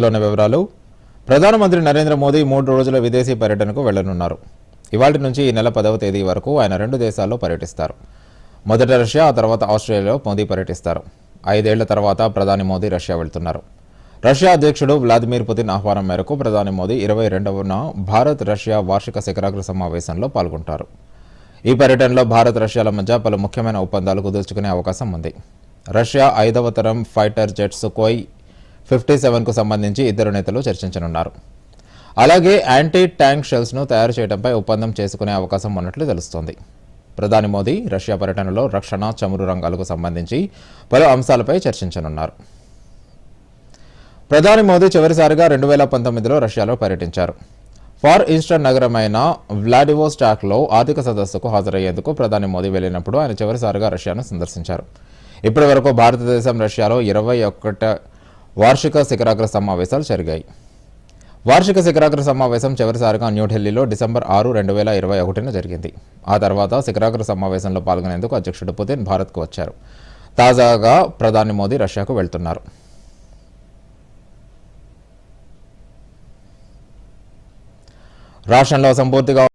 లోని వివరాలు. ప్రధానమంత్రి నరేంద్ర మోదీ మూడు రోజుల విదేశీ పర్యటనకు వెళ్ళనున్నారు. ఇవాటి నుంచి ఈ నెల పదవ తేదీ వరకు ఆయన రెండు దేశాల్లో పర్యటిస్తారు. మొదట రష్యా ఆ తర్వాత ఆస్ట్రేలియాలో మోదీ పర్యటిస్తారు. ఐదేళ్ళ తర్వాత ప్రధాని మోదీ రష్యా వెళ్తున్నారు. రష్యా అధ్యక్షుడు వ్లాదిమిర్ పుతిన్ ఆహ్వానం మేరకు ప్రధాని మోదీ ఇరవై రెండవన భారత్ రష్యా వార్షిక శిఖరాగ్ర సమావేశంలో పాల్గొంటారు. ఈ పర్యటనలో భారత్ రష్యాల మధ్య పలు ముఖ్యమైన ఒప్పందాలు కుదుర్చుకునే అవకాశం ఉంది. రష్యా ఐదవ తరం ఫైటర్ జెట్ సుకోయ్ ఫిఫ్టీ సెవెన్కు సంబంధించి ఇద్దరు నేతలు చర్చించనున్నారు. అలాగే యాంటీ ట్యాంక్ షెల్స్ను తయారు చేయడంపై ఒప్పందం చేసుకునే అవకాశం ఉన్నట్లు తెలుస్తోంది. ప్రధాని మోదీ రష్యా పర్యటనలో రక్షణ చమురు రంగాలకు సంబంధించి పలు అంశాలపై చర్చించనున్నారు. ప్రధాని మోదీ చివరిసారిగా రెండు వేల పంతొమ్మిదిలో రష్యాలో పర్యటించారు. ఫార్ ఈస్టర్న్ నగరమైన వ్లాడివోస్టాక్లో ఆర్థిక సదస్సుకు హాజరయ్యేందుకు ప్రధాని మోదీ వెళ్ళినప్పుడు ఆయన చివరిసారిగా రష్యాను సందర్శించారు. ఇప్పటి వరకు భారతదేశం రష్యాలో ఇరవై ఒకట వార్షిక శిఖరాగ్ర సమావేశాలు జరిగాయి. వార్షిక శిఖరాగ్ర సమావేశం చివరిసారిగా న్యూఢిల్లీలో డిసెంబర్ ఆరు రెండు వేల ఇరవై ఒకటిన జరిగింది. ఆ తర్వాత శిఖరాగ్ర సమావేశంలో పాల్గొనేందుకు అధ్యక్షుడు పుతిన్ భారత్కు వచ్చారు. తాజాగా ప్రధాని మోదీ రష్యాకు వెళ్తున్నారు. రాష్ట్రంలో సంపూర్తిగా